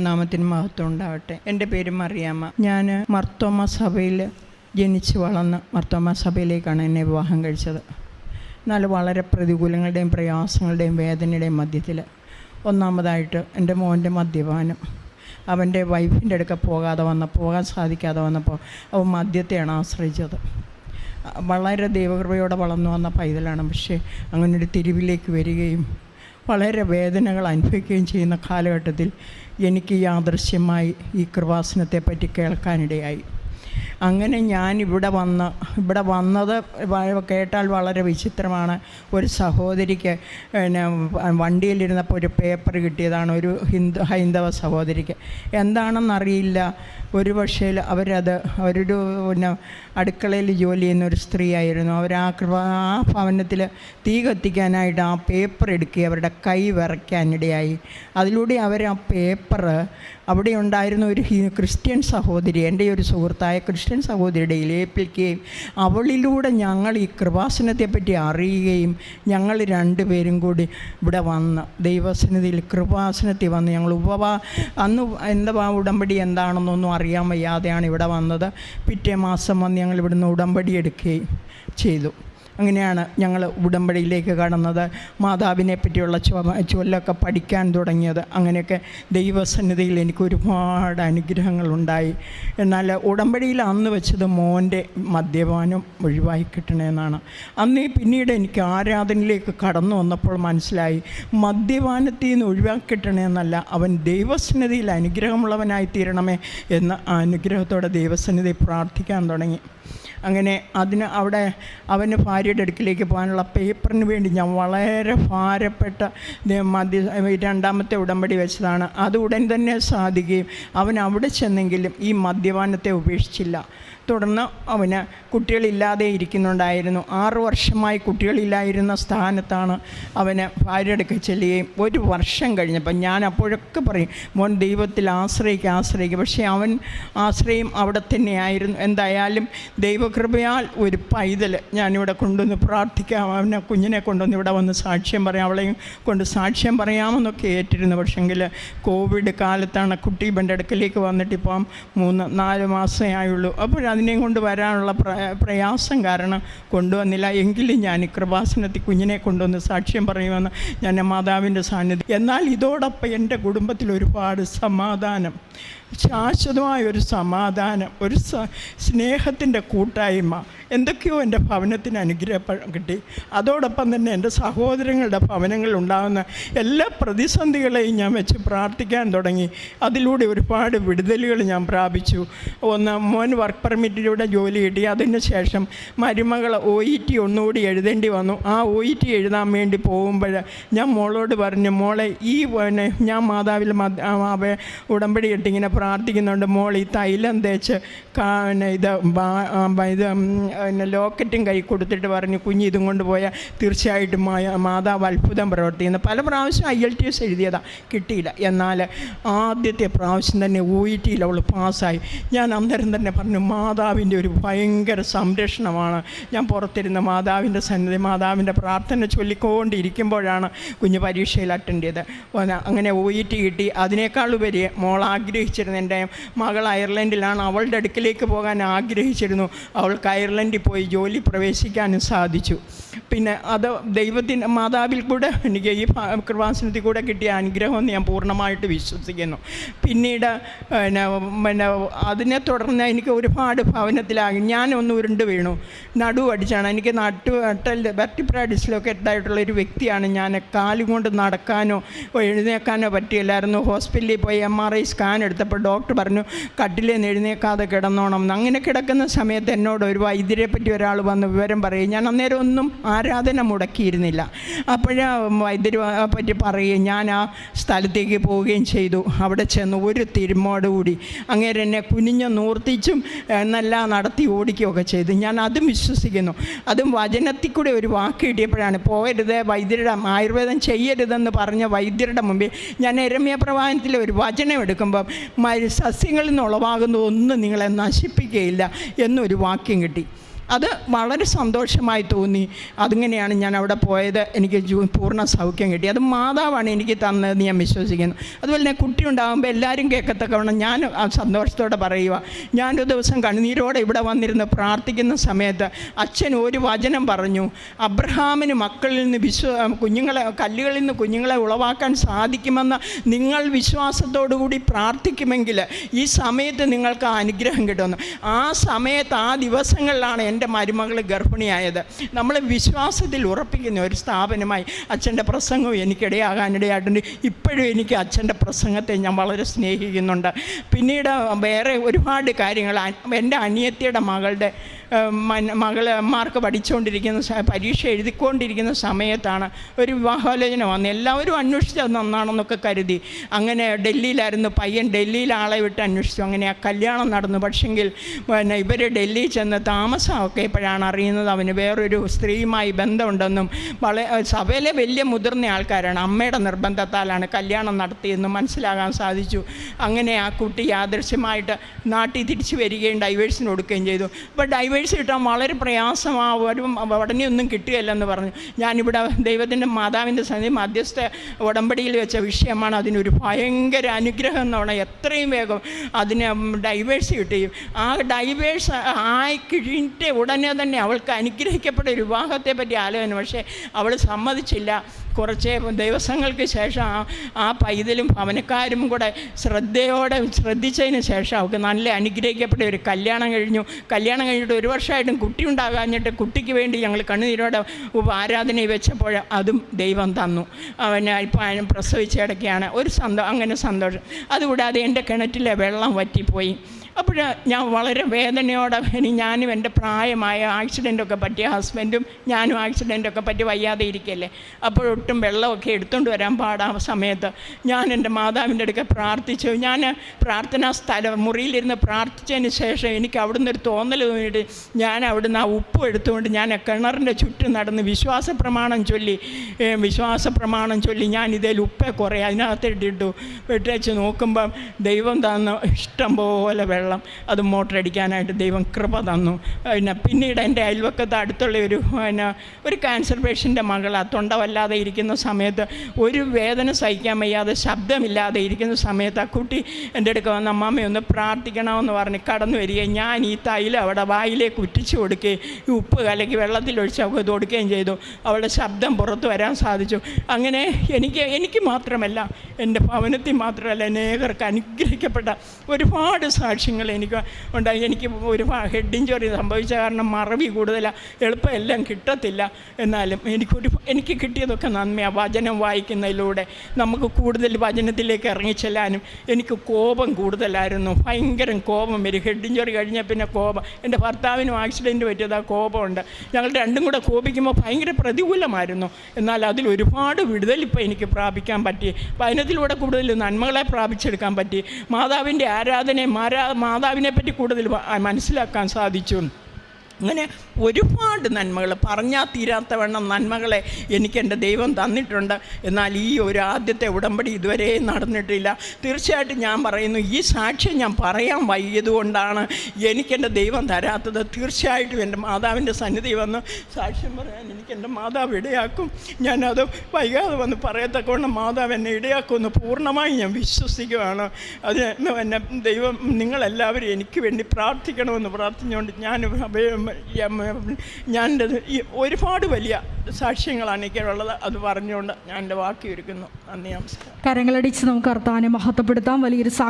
നാമത്തിന് മഹത്വം ഉണ്ടാവട്ടെ. എന്റെ പേര് മറിയാമ്മ. ഞാൻ മർത്തോമ സഭയിൽ ജനിച്ച് വളർന്ന് മർത്തോമ സഭയിലേക്കാണ് എന്നെ വിവാഹം കഴിച്ചത്. എന്നാൽ വളരെ പ്രതികൂലങ്ങളുടെയും പ്രയാസങ്ങളുടെയും വേദനയുടെയും മധ്യത്തിൽ ഒന്നാമതായിട്ട് എന്റെ മോന്റെ മദ്യപാനം. അവന്റെ വൈഫിന്റെ അടുക്ക പോകാതെ വന്ന പോകാൻ സാധിക്കാതെ വന്നപ്പോൾ അവൻ മദ്യത്തെയാണ് ആശ്രയിച്ചത്. വളരെ ദൈവകൃപയോടെ വളർന്നു വന്ന പൈതലാണ്. പക്ഷേ അങ്ങനൊരു തിരുവിലേക്ക് വരികയും വളരെ വേദനകൾ അനുഭവിക്കുകയും ചെയ്യുന്ന കാലഘട്ടത്തിൽ എനിക്ക് യാദൃശ്യമായി ഈ കൃപാസനത്തെപ്പറ്റി കേൾക്കാനിടയായി. അങ്ങനെ ഞാൻ ഇവിടെ വന്ന് ഇവിടെ വന്നത് കേട്ടാൽ വളരെ വിചിത്രമാണ്. ഒരു സഹോദരിക്ക് പിന്നെ വണ്ടിയിലിരുന്നപ്പോൾ ഒരു പേപ്പർ കിട്ടിയതാണ് ഒരു ഹിന്ദു ഹൈന്ദവ സഹോദരിക്ക്. എന്താണെന്നറിയില്ല. ഒരു പക്ഷേ അവരത് അവരൊരു പിന്നെ അടുക്കളയിൽ ജോലി ചെയ്യുന്ന ഒരു സ്ത്രീയായിരുന്നു. അവർ ആ കൃപ ആ ഭവനത്തിൽ തീ കത്തിക്കാനായിട്ട് ആ പേപ്പർ എടുക്കുക അവരുടെ കൈ വിറയ്ക്കാനിടയായി. അതിലൂടെ അവർ ആ പേപ്പർ അവിടെ ഉണ്ടായിരുന്ന ഒരു ക്രിസ്ത്യൻ സഹോദരി എന്റെ ഒരു സുഹൃത്തായ ക്രിസ്ത്യൻ സഹോദരിയുടെ ഇലയിപ്പിക്കുകയും അവളിലൂടെ ഞങ്ങൾ ഈ കൃപാസനത്തെപ്പറ്റി അറിയുകയും ഞങ്ങൾ രണ്ടുപേരും കൂടി ഇവിടെ വന്ന് ദൈവസന്നിധിയിൽ കൃപാസനത്തിൽ വന്ന് ഞങ്ങൾ ഉപവാ അന്ന് എന്താ ഉടമ്പടി എന്താണെന്നൊന്നും അറിയാൻ വയ്യാതെയാണ് ഇവിടെ വന്നത്. പിറ്റേ മാസം വന്ന് ഞങ്ങൾ ഇവിടുന്ന് ഉടമ്പടി എടുക്കുകയും ചെയ്തു. അങ്ങനെയാണ് ഞങ്ങൾ ഉടമ്പടിയിലേക്ക് കടന്നത്. മാതാവിനെ പറ്റിയുള്ള ചൊല്ലൊക്കെ പഠിക്കാൻ തുടങ്ങിയത്. അങ്ങനെയൊക്കെ ദൈവസന്നിധിയിൽ എനിക്ക് ഒരുപാട് അനുഗ്രഹങ്ങളുണ്ടായി എന്നാൽ ഉടമ്പടിയിൽ അന്ന് വെച്ചത് മോന്റെ മദ്യപാനം ഒഴിവായി കിട്ടണമെന്നാണ് അന്ന് പിന്നീട് എനിക്ക് ആരാധനയിലേക്ക് കടന്നു വന്നപ്പോൾ മനസ്സിലായി മദ്യപാനത്തിൽ നിന്ന് ഒഴിവാക്കി കിട്ടണമെന്നല്ല അവൻ ദൈവസന്നിധിയിൽ അനുഗ്രഹമുള്ളവനായി തീരണമേ എന്ന അനുഗ്രഹത്തോടെ ദൈവസന്നിധി പ്രാർത്ഥിക്കാൻ തുടങ്ങി. അങ്ങനെ അതിന് അവിടെ അവന് ഭാര്യയുടെ അടുക്കിലേക്ക് പോകാനുള്ള പേപ്പറിന് വേണ്ടി ഞാൻ വളരെ ഭാരപ്പെട്ട മധ്യ രണ്ടാമത്തെ ഉടമ്പടി വെച്ചതാണ്. അത് ഉടൻ തന്നെ സാധിക്കുകയും അവൻ അവിടെ ചെന്നെങ്കിലും ഈ മദ്യപാനത്തെ ഉപേക്ഷിച്ചില്ല. തുടർന്ന് അവന് കുട്ടികളില്ലാതെ ഇരിക്കുന്നുണ്ടായിരുന്നു. ആറു വർഷമായി കുട്ടികളില്ലായിരുന്ന സ്ഥാനത്താണ് അവന് ഭാര്യ അടുക്കൽ ചെല്ലുകയും ഒരു വർഷം കഴിഞ്ഞപ്പോൾ ഞാൻ അപ്പോഴൊക്കെ പറയും മോൻ ദൈവത്തിൽ ആശ്രയിക്കുക ആശ്രയിക്കുക പക്ഷേ അവൻ ആശ്രയം അവിടെ തന്നെയായിരുന്നു. എന്തായാലും ദൈവകൃപയാൽ ഒരു പൈതൽ ഞാനിവിടെ കൊണ്ടുവന്ന് പ്രാർത്ഥിക്കാം. അവനെ കുഞ്ഞിനെ കൊണ്ടുവന്ന് ഇവിടെ വന്ന് സാക്ഷ്യം പറയാം. അവളെയും കൊണ്ട് സാക്ഷ്യം പറയാമെന്നൊക്കെ ഏറ്റിരുന്നു. പക്ഷെങ്കിൽ കോവിഡ് കാലത്താണ് കുട്ടി ഇവന്റെ അടുക്കലേക്ക് വന്നിട്ട് ഇപ്പം മൂന്ന് നാല് മാസമേ ആയുള്ളൂ. അപ്പോൾ അതിനെയും കൊണ്ട് വരാനുള്ള പ്ര പ്രയാസം കാരണം കൊണ്ടുവന്നില്ല. എങ്കിലും ഞാൻ കൃപാസനത്തിൽ കുഞ്ഞിനെ കൊണ്ടുവന്ന് സാക്ഷ്യം പറയുമെന്ന് ഞാൻ മാതാവിന്റെ സാന്നിധ്യം എന്നാൽ ഇതോടൊപ്പം എന്റെ കുടുംബത്തിൽ ഒരുപാട് സമാധാനം. ശാശ്വതമായ ഒരു സമാധാനം ഒരു സ്നേഹത്തിന്റെ കൂട്ടായ്മ എന്തൊക്കെയോ എന്റെ ഭവനത്തിന് അനുഗ്രഹം കിട്ടി. അതോടൊപ്പം തന്നെ എന്റെ സഹോദരങ്ങളുടെ ഭവനങ്ങളിൽ ഉണ്ടാകുന്ന എല്ലാ പ്രതിസന്ധികളെയും ഞാൻ വെച്ച് പ്രാർത്ഥിക്കാൻ തുടങ്ങി. അതിലൂടെ ഒരുപാട് വിടുതലുകൾ ഞാൻ പ്രാപിച്ചു. ഒന്ന് മോൻ വർക്ക് പെർമിറ്റിലൂടെ ജോലി കിട്ടി. അതിന് ശേഷം മരുമകൾ ഒ ഇ ടി ഒന്നുകൂടി എഴുതേണ്ടി വന്നു. ആ ഒ ഇ ടി എഴുതാൻ വേണ്ടി പോകുമ്പോൾ ഞാൻ മോളോട് പറഞ്ഞു മോളെ ഈ പിന്നെ ഞാൻ മാതാവിൽ ഉടമ്പടി ഇട്ട് ഇങ്ങനെ പ്രാർത്ഥിക്കുന്നുണ്ട്. മോൾ ഈ തൈലം തേച്ച് ഇത് ഇത് പിന്നെ ലോക്കറ്റും കൈ കൊടുത്തിട്ട് പറഞ്ഞു കുഞ്ഞ് ഇതും കൊണ്ട് പോയാൽ തീർച്ചയായിട്ടും മാതാവ് അത്ഭുതം പ്രവർത്തിക്കുന്നു. പല പ്രാവശ്യം ഐ എൽ ടി എസ് എഴുതിയതാണ് കിട്ടിയില്ല. എന്നാൽ ആദ്യത്തെ പ്രാവശ്യം തന്നെ ഒ ഇ ടിയിൽ അവൾ പാസ്സായി. ഞാൻ അന്നേരം തന്നെ പറഞ്ഞു മാതാവിന്റെ ഒരു ഭയങ്കര സംരക്ഷണമാണ്. ഞാൻ പുറത്തിരുന്ന മാതാവിന്റെ സന്നിധി മാതാവിന്റെ പ്രാർത്ഥന ചൊല്ലിക്കൊണ്ടിരിക്കുമ്പോഴാണ് കുഞ്ഞ് പരീക്ഷയിൽ അറ്റൻഡ് ചെയ്ത് അങ്ങനെ ഒ ഇ ടി കിട്ടി. അതിനേക്കാൾ ഉപരി മോൾ ആഗ്രഹിച്ചിരുന്നു എന്റെ മകൾ അയർലൻഡിലാണ്. അവളുടെ അടുക്കിലേക്ക് പോകാൻ ആഗ്രഹിച്ചിരുന്നു. അവൾക്ക് അയർലൻഡിൽ പോയി ജോലി പ്രവേശിക്കാനും സാധിച്ചു. പിന്നെ അത് ദൈവത്തിന്റെ മാതാവിൽ കൂടെ എനിക്ക് ഈ കൃപാസനത്തിൽ കൂടെ കിട്ടിയ അനുഗ്രഹം എന്ന് ഞാൻ പൂർണമായിട്ട് വിശ്വസിക്കുന്നു. പിന്നീട് പിന്നെ പിന്നെ അതിനെ തുടർന്ന് എനിക്ക് ഒരുപാട് ഭവനത്തിലാകി ഞാനൊന്ന് ഉരുണ്ട് വീണു. നടുവടിച്ചാണ് എനിക്ക് നട്ടു നട്ടൽ വെർട്ടിബ്ര ഡിസ്ലൊക്കേറ്റഡ് ആയിട്ടുള്ള ഒരു വ്യക്തിയാണ് ഞാൻ. കാലുകൊണ്ട് നടക്കാനോ എഴുന്നേക്കാനോ പറ്റിയില്ലായിരുന്നു. ഹോസ്പിറ്റലിൽ പോയി എം ആർ ഐ സ്കാൻ എടുത്തപ്പോൾ ഡോക്ടർ പറഞ്ഞു കട്ടിലേ എഴുന്നേക്കാതെ കിടന്നോണം. അങ്ങനെ കിടക്കുന്ന സമയത്ത് എന്നോട് ഒരു വൈദ്യരെ പറ്റി ഒരാൾ വന്ന് വിവരം പറയും. ഞാൻ അന്നേരം ഒന്നും ആരാധന മുടക്കിയിരുന്നില്ല. അപ്പോഴാ വൈദ്യരെ പറ്റി പറയുകയും ഞാൻ ആ സ്ഥലത്തേക്ക് പോവുകയും ചെയ്തു. അവിടെ ചെന്ന് ഒരു തിരുമോടുകൂടി അങ്ങേരെ എന്നെ കുനിഞ്ഞ് നൂർത്തിച്ചും എന്നെല്ലാം നടത്തി ഓടിക്കുകയൊക്കെ ചെയ്തു. ഞാൻ അതും വിശ്വസിക്കുന്നു. അതും വചനത്തിൽ കൂടെ ഒരു വാക്ക് കിട്ടിയപ്പോഴാണ് പോകരുത് വൈദ്യരുടെ ആയുർവേദം ചെയ്യരുതെന്ന് പറഞ്ഞ വൈദ്യരുടെ മുമ്പിൽ ഞാൻ എരമ്യ പ്രവാഹനത്തിലെ ഒരു വചനം എടുക്കുമ്പം സസ്യങ്ങളിൽ നിന്ന് ഉളവാകുന്ന ഒന്നും നിങ്ങളെ നശിപ്പിക്കുകയില്ല എന്നൊരു വാക്യം കിട്ടി. അത് വളരെ സന്തോഷമായി തോന്നി. അതിങ്ങനെയാണ് ഞാൻ അവിടെ പോയത്. എനിക്ക് പൂർണ സൗഖ്യം കിട്ടി. അത് മാതാവാണ് എനിക്ക് തന്നതെന്ന് ഞാൻ വിശ്വസിക്കുന്നു. അതുപോലെ തന്നെ കുട്ടി ഉണ്ടാകുമ്പോൾ എല്ലാവരും കേൾക്കത്തക്കവണ്ണം ഞാൻ സന്തോഷത്തോടെ പറയുക ഞാനൊരു ദിവസം കണ്ണുനീരോടെ ഇവിടെ വന്നിരുന്ന് പ്രാർത്ഥിക്കുന്ന സമയത്ത് അച്ഛൻ ഒരു വചനം പറഞ്ഞു. അബ്രഹാമിന് മക്കളിൽ നിന്ന് വിശ്വ കുഞ്ഞുങ്ങളെ കല്ലുകളിൽ നിന്ന് കുഞ്ഞുങ്ങളെ ഉളവാക്കാൻ സാധിക്കുമെന്ന് നിങ്ങൾ വിശ്വാസത്തോടു കൂടി പ്രാർത്ഥിക്കുമെങ്കിൽ ഈ സമയത്ത് നിങ്ങൾക്ക് ആ അനുഗ്രഹം കിട്ടുമെന്ന്. ആ സമയത്ത് ആ ദിവസങ്ങളിലാണ് എന്റെ മരുമകൾ ഗർഭിണിയായത്. നമ്മൾ വിശ്വാസത്തിൽ ഉറപ്പിക്കുന്ന ഒരു സ്ഥാപനമായി അച്ഛന്റെ പ്രസംഗവും എനിക്കിടയാകാനിടയായിട്ടുണ്ട്. ഇപ്പോഴും എനിക്ക് അച്ഛന്റെ പ്രസംഗത്തെ ഞാൻ വളരെ സ്നേഹിക്കുന്നുണ്ട്. പിന്നീട് വേറെ ഒരുപാട് കാര്യങ്ങൾ എന്റെ അനിയത്തിയുടെ മകളുടെ മകൾ മാർക്ക് പഠിച്ചുകൊണ്ടിരിക്കുന്ന പരീക്ഷ എഴുതിക്കൊണ്ടിരിക്കുന്ന സമയത്താണ് ഒരു വിവാഹാലോചന വന്നത്. എല്ലാവരും അന്വേഷിച്ചത് നന്നാണെന്നൊക്കെ കരുതി. അങ്ങനെ ഡൽഹിയിലായിരുന്നു പയ്യൻ ഡൽഹിയിൽ ആളെ വിട്ട് അന്വേഷിച്ചു. അങ്ങനെ ആ കല്യാണം നടന്നു. പക്ഷെങ്കിൽ പിന്നെ ഇവർ ഡൽഹിയിൽ ചെന്ന് താമസമൊക്കെ ഇപ്പോഴാണ് അറിയുന്നത്. അവന് വേറൊരു സ്ത്രീയുമായി ബന്ധമുണ്ടെന്നും വളരെ സഭയിലെ വലിയ മുതിർന്ന ആൾക്കാരാണ്. അമ്മയുടെ നിർബന്ധത്താലാണ് കല്യാണം നടത്തിയെന്ന് മനസ്സിലാകാൻ സാധിച്ചു. അങ്ങനെ ആ കുട്ടി യാദൃശ്യമായിട്ട് നാട്ടിൽ തിരിച്ചു വരികയും ഡൈവേഴ്സിന് കൊടുക്കുകയും ചെയ്തു. അപ്പോൾ ഡൈവേഴ്സ് കിട്ടാൻ വളരെ പ്രയാസമാണ് പ്രയാസമാവും ഉടനെ ഒന്നും കിട്ടുകയില്ലെന്ന് പറഞ്ഞു. ഞാനിവിടെ ദൈവത്തിന്റെ മാതാവിന്റെ സന്ധി മധ്യസ്ഥ ഉടമ്പടിയിൽ വെച്ച വിഷയമാണ്. അതിനൊരു ഭയങ്കര അനുഗ്രഹം എന്ന് പറഞ്ഞാൽ എത്രയും വേഗം അതിന് ഡൈവേഴ്സ് കിട്ടുകയും ആ ഡൈവേഴ്സ് ആയി കഴിഞ്ഞിട്ട് ഉടനെ തന്നെ അവൾക്ക് അനുഗ്രഹിക്കപ്പെട്ട ഒരു വിവാഹത്തെ പറ്റി ആലോചന. പക്ഷേ അവൾ സമ്മതിച്ചില്ല. കുറച്ച് ദിവസങ്ങൾക്ക് ശേഷം ആ ആ പൈതലും ഭവനക്കാരും കൂടെ ശ്രദ്ധയോടെ ശ്രദ്ധിച്ചതിന് ശേഷം അവൾക്ക് നല്ല അനുഗ്രഹിക്കപ്പെട്ട ഒരു കല്യാണം കഴിഞ്ഞു. കല്യാണം കഴിഞ്ഞിട്ട് ഒരു വർഷമായിട്ടും കുട്ടി ഉണ്ടാകാഞ്ഞിട്ട് കുട്ടിക്ക് വേണ്ടി ഞങ്ങൾ കണ്ണുനീരോടെ ആരാധന വെച്ചപ്പോൾ അതും ദൈവം തന്നു. അവന് ഇപ്പം പ്രസവിച്ചിടയ്ക്കാണ് ഒരു സന്തോ അങ്ങനെ സന്തോഷം. അതുകൂടാതെ എന്റെ കിണറ്റിലെ വെള്ളം വറ്റിപ്പോയി. അപ്പോൾ ഞാൻ വളരെ വേദനയോടെ ഇനി ഞാനും എന്റെ പ്രായമായ ആക്സിഡന്റൊക്കെ പറ്റിയ ഹസ്ബൻഡും ഞാനും ആക്സിഡന്റൊക്കെ പറ്റി വയ്യാതെ ഇരിക്കല്ലേ? അപ്പോഴൊട്ടും വെള്ളമൊക്കെ എടുത്തുകൊണ്ട് വരാൻ പാടാ സമയത്ത്. ഞാൻ എന്റെ മാതാവിന്റെ അടുക്ക പ്രാർത്ഥിച്ചു. ഞാൻ പ്രാർത്ഥനാ സ്ഥലം മുറിയിലിരുന്ന് പ്രാർത്ഥിച്ചതിന് ശേഷം എനിക്ക് അവിടുന്ന് ഒരു തോന്നൽ തോന്നിയിട്ട് ഞാൻ അവിടുന്ന് ആ ഉപ്പ് എടുത്തുകൊണ്ട് ഞാൻ കിണറിന്റെ ചുറ്റും നടന്ന് വിശ്വാസ പ്രമാണം ചൊല്ലി. വിശ്വാസ പ്രമാണം ചൊല്ലി ഞാൻ ഇതേൽ ഉപ്പേ കുറേ അതിനകത്ത് ഇട്ടിട്ടു വെട്ടേച്ച് നോക്കുമ്പം ദൈവം തന്ന ഇഷ്ടം പോലെ വെള്ളം അത് മോട്ടറടിക്കാനായിട്ട് ദൈവം കൃപ തന്നു. പിന്നെ പിന്നീട് എന്റെ അയൽവക്കത്ത് അടുത്തുള്ള ഒരു പിന്നെ ഒരു ക്യാൻസർ പേഷ്യന്റെ മകൾ ആ തൊണ്ടവല്ലാതെ ഇരിക്കുന്ന സമയത്ത് ഒരു വേദന സഹിക്കാൻ വയ്യാതെ ശബ്ദമില്ലാതെ ഇരിക്കുന്ന സമയത്ത് ആ കുട്ടി എന്റെ അടുക്ക വന്ന് അമ്മാമ്മ ഒന്ന് പ്രാർത്ഥിക്കണമെന്ന് പറഞ്ഞ് കടന്നു വരികയും ഞാൻ ഈ തൈലം അവിടെ വായിലേക്ക് ഉറ്റിച്ചു കൊടുക്കുകയും ഈ ഉപ്പ് കലക്കി വെള്ളത്തിലൊഴിച്ച് അവൾക്ക് ഇത് കൊടുക്കുകയും ചെയ്തു. അവളുടെ ശബ്ദം പുറത്ത് വരാൻ സാധിച്ചു. അങ്ങനെ എനിക്ക് എനിക്ക് മാത്രമല്ല എന്റെ ഭവനത്തിൽ മാത്രമല്ല അനേകർക്ക് അനുഗ്രഹിക്കപ്പെട്ട ഒരുപാട് സാക്ഷ്യങ്ങൾ എനിക്ക് ഉണ്ടായി. എനിക്ക് ഒരു ഹെഡ് ഇഞ്ചുറി സംഭവിച്ച കാരണം മറവി കൂടുതലാണ് എളുപ്പം എല്ലാം കിട്ടത്തില്ല. എന്നാലും എനിക്കൊരു എനിക്ക് കിട്ടിയതൊക്കെ നന്മയാണ് വചനം വായിക്കുന്നതിലൂടെ നമുക്ക് കൂടുതൽ വചനത്തിലേക്ക് ഇറങ്ങിച്ചെല്ലാനും എനിക്ക് കോപം കൂടുതലായിരുന്നു. ഭയങ്കരം കോപം വരും. ഹെഡ് ഇഞ്ചുറി കഴിഞ്ഞാൽ പിന്നെ കോപം. എന്റെ ഭർത്താവിനും ആക്സിഡന്റ് പറ്റിയതാ കോപമുണ്ട്. ഞങ്ങൾ രണ്ടും കൂടെ കോപിക്കുമ്പോൾ ഭയങ്കര പ്രതികൂലമായിരുന്നു. എന്നാൽ അതിൽ ഒരുപാട് വിടുതൽ ഇപ്പോൾ എനിക്ക് പ്രാപിക്കാൻ പറ്റി. വചനത്തിലൂടെ കൂടുതൽ നന്മകളെ പ്രാപിച്ചെടുക്കാൻ പറ്റി. മാതാവിന്റെ ആരാധനയെ മാരാ മാതാവിനെ പറ്റി കൂടുതൽ മനസ്സിലാക്കാൻ സാധിച്ചു. അങ്ങനെ ഒരുപാട് നന്മകൾ പറഞ്ഞാൽ തീരാത്തവണ്ണം നന്മകളെ എനിക്ക് എന്റെ ദൈവം തന്നിട്ടുണ്ട്. എന്നാൽ ഈ ഒരു ആദ്യത്തെ ഉടമ്പടി ഇതുവരെ നടന്നിട്ടില്ല. തീർച്ചയായിട്ടും ഞാൻ പറയുന്നു ഈ സാക്ഷ്യം ഞാൻ പറയാൻ വൈകിയതുകൊണ്ടാണ് എനിക്കെന്റെ ദൈവം തരാത്തത്. തീർച്ചയായിട്ടും എന്റെ മാതാവിന്റെ സന്നിധി വന്ന് സാക്ഷ്യം പറയാൻ എനിക്ക് എന്റെ മാതാവ് ഇടയാക്കും. ഞാനത് വൈകാതെ വന്ന് പറയത്തക്കവണ്ണം മാതാവ് എന്നെ ഇടയാക്കുമെന്ന് പൂർണമായി ഞാൻ വിശ്വസിക്കുകയാണ്. അത് എന്നെ ദൈവം നിങ്ങളെല്ലാവരും എനിക്ക് വേണ്ടി പ്രാർത്ഥിക്കണമെന്ന് പ്രാർത്ഥിച്ചുകൊണ്ട് ഞാൻ ഞാൻ ഒരുപാട് വലിയ സാക്ഷ്യങ്ങളാണ് എനിക്കുള്ളത് അത് പറഞ്ഞുകൊണ്ട് ഞാൻ എന്റെ വാക്കി ഒരുക്കുന്നു നന്ദി നമസ്കാരം. കരങ്ങളടിച്ച് നമുക്ക് അർത്ഥാനെ മഹത്വപ്പെടുത്താം. വലിയൊരു